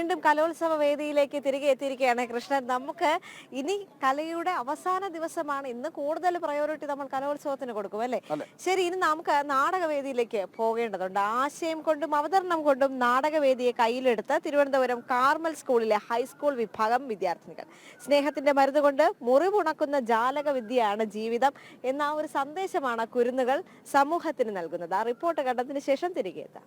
വീണ്ടും കലോത്സവ വേദിയിലേക്ക് തിരികെ എത്തിയിരിക്കുകയാണ് കൃഷ്ണൻ. നമുക്ക് ഇനി കലയുടെ അവസാന ദിവസമാണ്. ഇന്ന് കൂടുതൽ പ്രയോറിറ്റി നമ്മൾ കലോത്സവത്തിന് കൊടുക്കും അല്ലേ? ശരി ഇനി നമുക്ക് നാടകവേദിയിലേക്ക് പോകേണ്ടതുണ്ട്. ആശയം കൊണ്ടും അവതരണം കൊണ്ടും നാടകവേദിയെ കയ്യിലെടുത്ത് തിരുവനന്തപുരം കാർമൽ സ്കൂളിലെ ഹൈസ്കൂൾ വിഭാഗം വിദ്യാർത്ഥിനികൾ. സ്നേഹത്തിന്റെ മരുന്ന് കൊണ്ട് മുറിവുണക്കുന്ന ജാലക വിദ്യയാണ് ജീവിതം എന്ന ഒരു സന്ദേശമാണ് കുരുന്നുകൾ സമൂഹത്തിന് നൽകുന്നത്. ആ റിപ്പോർട്ട് കണ്ടതിന് ശേഷം തിരികെ എത്താം.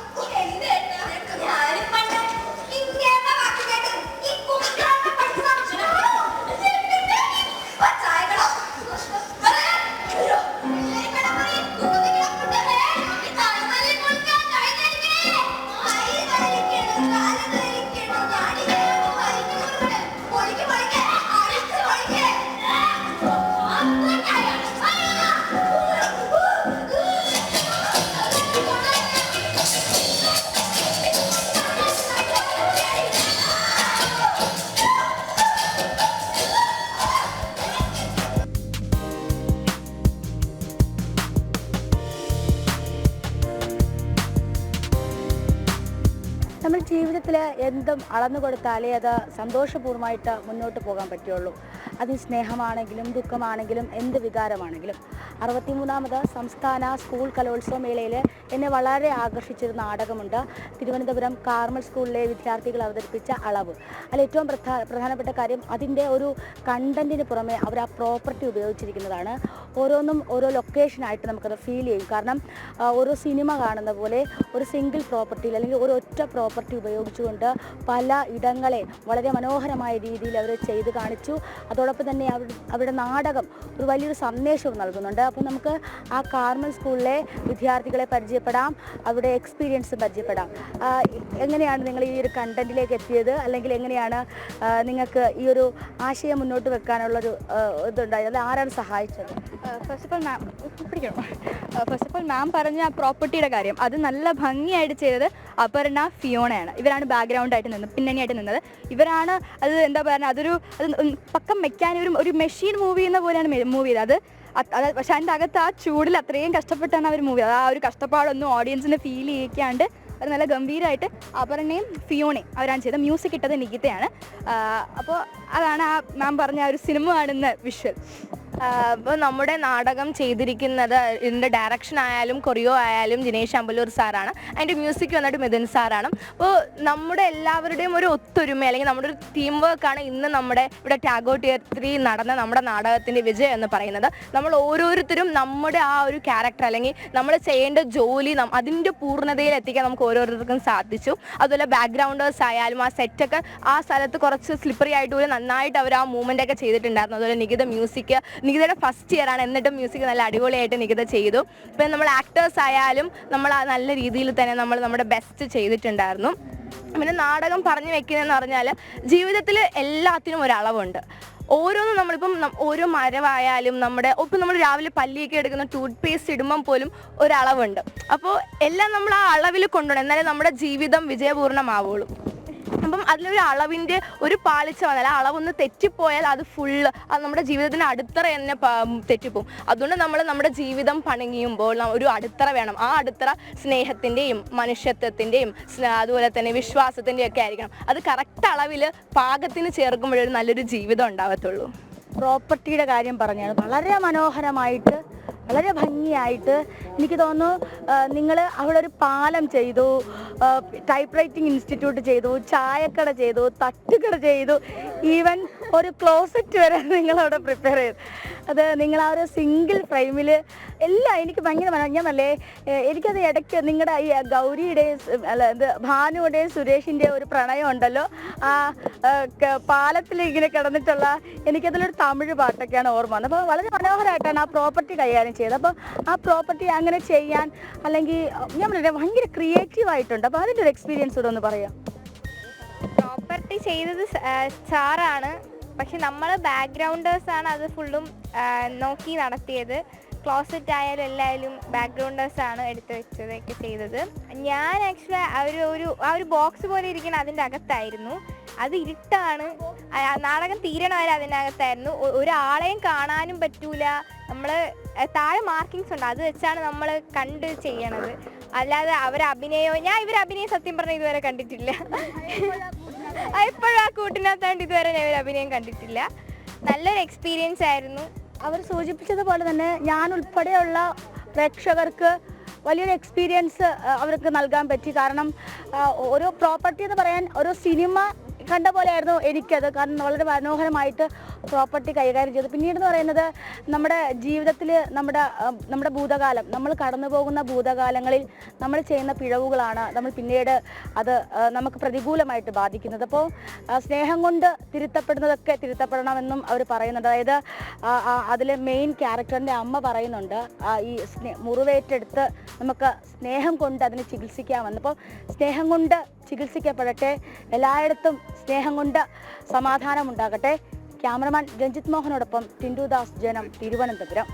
ജീവിതത്തിൽ എന്തും അളന്നു കൊടുത്താലേ അത് സന്തോഷപൂർവമായിട്ട് മുന്നോട്ട് പോകാൻ പറ്റുള്ളൂ അത് സ്നേഹമാണെങ്കിലും ദുഃഖമാണെങ്കിലും എന്ത് വികാരമാണെങ്കിലും. അറുപത്തിമൂന്നാമത് സംസ്ഥാന സ്കൂൾ കലോത്സവ മേളയിൽ എന്നെ വളരെ ആകർഷിച്ചൊരു നാടകമുണ്ട്. തിരുവനന്തപുരം കാർമൽ സ്കൂളിലെ വിദ്യാർത്ഥികൾ അവതരിപ്പിച്ച അളവ്. അതിൽ ഏറ്റവും പ്രധാ പ്രധാനപ്പെട്ട കാര്യം അതിന്റെ ഒരു കണ്ടന്റിന് പുറമെ അവർ ആ പ്രോപ്പർട്ടി ഉപയോഗിച്ചിരിക്കുന്നതാണ്. ഓരോന്നും ഓരോ ലൊക്കേഷനായിട്ട് നമുക്കത് ഫീൽ ചെയ്യും. കാരണം ഓരോ സിനിമ കാണുന്ന പോലെ ഒരു സിംഗിൾ പ്രോപ്പർട്ടിയിൽ അല്ലെങ്കിൽ ഒരു ഒറ്റ പ്രോപ്പർട്ടി ഉപയോഗിച്ചുകൊണ്ട് പല ഇടങ്ങളെ വളരെ മനോഹരമായ രീതിയിൽ അവർ ചെയ്ത് കാണിച്ചു. അതോടൊപ്പം തന്നെ അവരുടെ നാടകം ഒരു വലിയൊരു സന്ദേശവും നൽകുന്നുണ്ട്. അപ്പോൾ നമുക്ക് ആ കാർമൽ സ്കൂളിലെ വിദ്യാർത്ഥികളെ പരിചയപ്പെടാം. അവരുടെ എക്സ്പീരിയൻസ് പരിചയപ്പെടാം. എങ്ങനെയാണ് നിങ്ങൾ ഈ ഒരു കണ്ടന്റിലേക്ക് എത്തിയത്? അല്ലെങ്കിൽ എങ്ങനെയാണ് നിങ്ങൾക്ക് ഈ ഒരു ആശയം മുന്നോട്ട് വെക്കാനുള്ളൊരു ഒരു ഇതുണ്ടായത്? അത് ആരാണ് സഹായിച്ചത്? ഫസ്റ്റ് ഓഫ് ഓൾ മാം പിടിക്കണം. ഫസ്റ്റ് ഓഫ് ഓൾ മാം പറഞ്ഞ ആ പ്രോപ്പർട്ടിയുടെ കാര്യം അത് നല്ല ഭംഗിയായിട്ട് ചെയ്തത് അപർണ ഫിയോണയാണ് ഇവരാണ് ബാക്ക്ഗ്രൗണ്ടായിട്ട് നിന്നത് പിന്നണിയായിട്ട് നിന്നത്. ഇവരാണ് അത് എന്താ പറയുക അതൊരു അത് പക്കം മെക്കാനൊരു ഒരു മെഷീൻ മൂവ് ചെയ്യുന്ന പോലെയാണ് മൂവ് ചെയ്തത്. അത് അത് അത് പക്ഷെ അതിന്റെ അകത്ത് ആ ചൂടിൽ അത്രയും കഷ്ടപ്പെട്ടാണ് അവർ മൂവി ചെയ്തത്. ആ ഒരു കഷ്ടപ്പാടൊന്നും ഓഡിയൻസിനെ ഫീൽ ചെയ്യിക്കാണ്ട് അത് നല്ല ഗംഭീരമായിട്ട് അപർണയും ഫിയോണയും അവരാണ് ചെയ്തത്. മ്യൂസിക് ഇട്ടത് നികിതയാണ്. അപ്പോൾ അതാണ് ആ മാം പറഞ്ഞ ആ ഒരു സിനിമ കാണുന്ന വിഷ്വൽ. അപ്പോൾ നമ്മുടെ നാടകം ചെയ്തിരിക്കുന്നത് ഇതിന്റെ ഡയറക്ഷൻ ആയാലും കൊറിയോ ആയാലും ദിനേശ് അമ്പലൂർ സാറാണ് അതിന്റെ മ്യൂസിക് വന്നിട്ട് മിഥുൻ സാറാണ് അപ്പോൾ നമ്മുടെ എല്ലാവരുടെയും ഒരു ഒത്തൊരുമ അല്ലെങ്കിൽ നമ്മുടെ ഒരു ടീം വർക്കാണ് ഇന്ന് നമ്മുടെ ഇവിടെ ടാഗോ തിയേറ്ററിൽ നടന്ന നമ്മുടെ നാടകത്തിന്റെ വിജയം എന്ന് പറയുന്നത്. നമ്മൾ ഓരോരുത്തരും നമ്മുടെ ആ ഒരു ക്യാരക്ടർ അല്ലെങ്കിൽ നമ്മൾ ചെയ്യേണ്ട ജോലി അതിന്റെ പൂർണതയിൽ എത്തിക്കാൻ നമുക്ക് ഓരോരുത്തർക്കും സാധിച്ചു. അതുപോലെ ബാക്ക്ഗ്രൗണ്ടേഴ്സ് ആയാലും ആ സെറ്റൊക്കെ ആ സ്ഥലത്ത് കുറച്ച് സ്ലിപ്പറി ആയിട്ട് പോലും നന്നായിട്ട് അവർ ആ മൂവ്മെന്റ് ഒക്കെ ചെയ്തിട്ടുണ്ടായിരുന്നു. അതുപോലെ നികിത മ്യൂസിക് നികിതയുടെ ഫസ്റ്റ് ഇയർ ആണ്. എന്നിട്ടും മ്യൂസിക് നല്ല അടിപൊളിയായിട്ട് നികിത ചെയ്തു. ഇപ്പം നമ്മൾ ആക്ടേഴ്സ് ആയാലും നമ്മൾ നല്ല രീതിയിൽ തന്നെ നമ്മൾ നമ്മുടെ ബെസ്റ്റ് ചെയ്തിട്ടുണ്ടായിരുന്നു. പിന്നെ നാടകം പറഞ്ഞു വെക്കുന്നതെന്ന് പറഞ്ഞാൽ ജീവിതത്തിൽ എല്ലാത്തിനും ഒരളവുണ്ട് ഓരോന്നും നമ്മളിപ്പം ഓരോ മരവായാലും നമ്മുടെ ഇപ്പം നമ്മൾ രാവിലെ പല്ലിയൊക്കെ എടുക്കുന്ന ടൂത്ത് പേസ്റ്റ് ഇടുമ്പം പോലും ഒരളവുണ്ട് അപ്പോൾ എല്ലാം നമ്മൾ ആ അളവിൽ കൊണ്ടുപോകണം എന്നാലേ നമ്മുടെ ജീവിതം വിജയപൂർണമാവുള്ളൂ. അപ്പം അതിലൊരു അളവിന്റെ ഒരു പാളിച്ച വന്നാൽ ആ അളവൊന്ന് തെറ്റിപ്പോയാൽ അത് ഫുള്ള് അത് നമ്മുടെ ജീവിതത്തിന് അടിത്തറ തന്നെ തെറ്റിപ്പോവും. അതുകൊണ്ട് നമ്മൾ നമ്മുടെ ജീവിതം പണിയുമ്പോൾ ഒരു അടിത്തറ വേണം. ആ അടിത്തറ സ്നേഹത്തിന്റെയും മനുഷ്യത്വത്തിന്റെയും അതുപോലെ തന്നെ വിശ്വാസത്തിന്റെയും ഒക്കെ ആയിരിക്കണം. അത് കറക്റ്റ് അളവിൽ പാകത്തിന് ചേർക്കുമ്പോഴേ ഒരു നല്ലൊരു ജീവിതം ഉണ്ടാവത്തുള്ളൂ. പ്രോപ്പർട്ടിയുടെ കാര്യം പറഞ്ഞാണ് വളരെ മനോഹരമായിട്ട് വളരെ ഭംഗിയായിട്ട് എനിക്ക് തോന്നുന്നു നിങ്ങൾ അവിടെ ഒരു പാലം ചെയ്തു ടൈപ്പ് റൈറ്റിംഗ് ഇൻസ്റ്റിറ്റ്യൂട്ട് ചെയ്തു ചായക്കട ചെയ്തു തട്ടുകട ചെയ്തു ഈവൻ ഒരു ക്ലോസറ്റ് വരെ നിങ്ങൾ നിങ്ങളവിടെ പ്രിപ്പയർ ചെയ്തു. അത് നിങ്ങൾ ആ ഒരു സിംഗിൾ ഫ്രെയിമിൽ എല്ലാം എനിക്ക് ഭയങ്കര ഞാൻ എനിക്കത് ഇടയ്ക്ക് നിങ്ങളുടെ ഈ ഗൗരിയുടെ അല്ല ഇത് ഭാനുവിന്റെയും സുരേഷിന്റെയും ഒരു പ്രണയം ഉണ്ടല്ലോ ആ, പാലത്തിൽ ഇങ്ങനെ കിടന്നിട്ടുള്ള എനിക്കതിലൊരു തമിഴ് പാട്ടൊക്കെയാണ് ഓർമ്മ വന്നത്. അപ്പോൾ വളരെ മനോഹരമായിട്ടാണ് ആ പ്രോപ്പർട്ടി കൈകാര്യം ചെയ്തത്. അപ്പോൾ ആ പ്രോപ്പർട്ടി അങ്ങനെ ചെയ്യാൻ അല്ലെങ്കിൽ ഞാൻ പറയാം ഭയങ്കര ക്രിയേറ്റീവ് ആയിട്ടുണ്ട്. അപ്പോൾ അതിന്റെ ഒരു എക്സ്പീരിയൻസ് കൂടെ ഒന്ന് പറയാം. പ്രോപ്പർട്ടി ചെയ്തത് സാറാണ്. പക്ഷെ നമ്മൾ ബാക്ക്ഗ്രൗണ്ടേഴ്സാണ് അത് ഫുള്ളും നോക്കി നടത്തിയത്. ക്ലോസറ്റ് ആയാലും എല്ലായാലും ബാക്ക്ഗ്രൗണ്ടേഴ്സാണ് എടുത്തു വെച്ചതൊക്കെ ചെയ്തത്. ഞാൻ ആക്ച്വലി ആ ഒരു ആ ഒരു ബോക്സ് പോലെ ഇരിക്കുന്ന അതിന്റെ അകത്തായിരുന്നു. അത് ഇരുട്ടാണ്. നാടകം തീരണ വരെ അതിനകത്തായിരുന്നു ഒരാളെയും കാണാനും പറ്റൂല. നമ്മൾ താഴെ മാർക്കിങ്സ് ഉണ്ട്. അത് വെച്ചാണ് നമ്മൾ കണ്ട് ചെയ്യണത്. അല്ലാതെ അവർ അഭിനയോ ഞാൻ ഇവർ അഭിനയം സത്യം പറഞ്ഞ ഇതുവരെ കണ്ടിട്ടില്ല. എപ്പോഴും ആ കൂട്ടിനകത്താണ്ട് ഇതുവരെ ഞാൻ അഭിനയം കണ്ടിട്ടില്ല. നല്ലൊരു എക്സ്പീരിയൻസ് ആയിരുന്നു. അവർ സൂചിപ്പിച്ചതുപോലെ തന്നെ ഞാൻ ഉൾപ്പെടെയുള്ള പ്രേക്ഷകർക്ക് വലിയൊരു എക്സ്പീരിയൻസ് അവർക്ക് നൽകാൻ പറ്റി. കാരണം ഒരു പ്രോപ്പർട്ടി എന്ന് പറയാൻ ഒരു സിനിമ കണ്ട പോലെയായിരുന്നു എനിക്കത്. കാരണം വളരെ മനോഹരമായിട്ട് പ്രോപ്പർട്ടി കൈകാര്യം ചെയ്തു. പിന്നീട് എന്ന് പറയുന്നത് നമ്മുടെ ജീവിതത്തിൽ നമ്മുടെ നമ്മുടെ ഭൂതകാലം. നമ്മൾ കടന്നു പോകുന്ന ഭൂതകാലങ്ങളിൽ നമ്മൾ ചെയ്യുന്ന പിഴവുകളാണ് നമ്മൾ പിന്നീട് അത് നമുക്ക് പ്രതികൂലമായിട്ട് ബാധിക്കുന്നത്. അപ്പോൾ സ്നേഹം കൊണ്ട് തിരുത്തപ്പെടുന്നതൊക്കെ തിരുത്തപ്പെടണമെന്നും അവർ പറയുന്നുണ്ട്. അതായത് അതിലെ മെയിൻ ക്യാരക്ടറിന്റെ അമ്മ പറയുന്നുണ്ട് ഈ സ്നേ മുറിവേറ്റെടുത്ത് നമുക്ക് സ്നേഹം കൊണ്ട് അതിനെ ചികിത്സിക്കാമെന്ന്. അപ്പോൾ സ്നേഹം കൊണ്ട് ചികിത്സിക്കപ്പെടട്ടെ. എല്ലായിടത്തും സ്നേഹം കൊണ്ട് സമാധാനം ഉണ്ടാകട്ടെ ക്യാമറമാൻ രഞ്ജിത് മോഹനോടൊപ്പം ടിൻഡു ദാസ് ജനം തിരുവനന്തപുരം.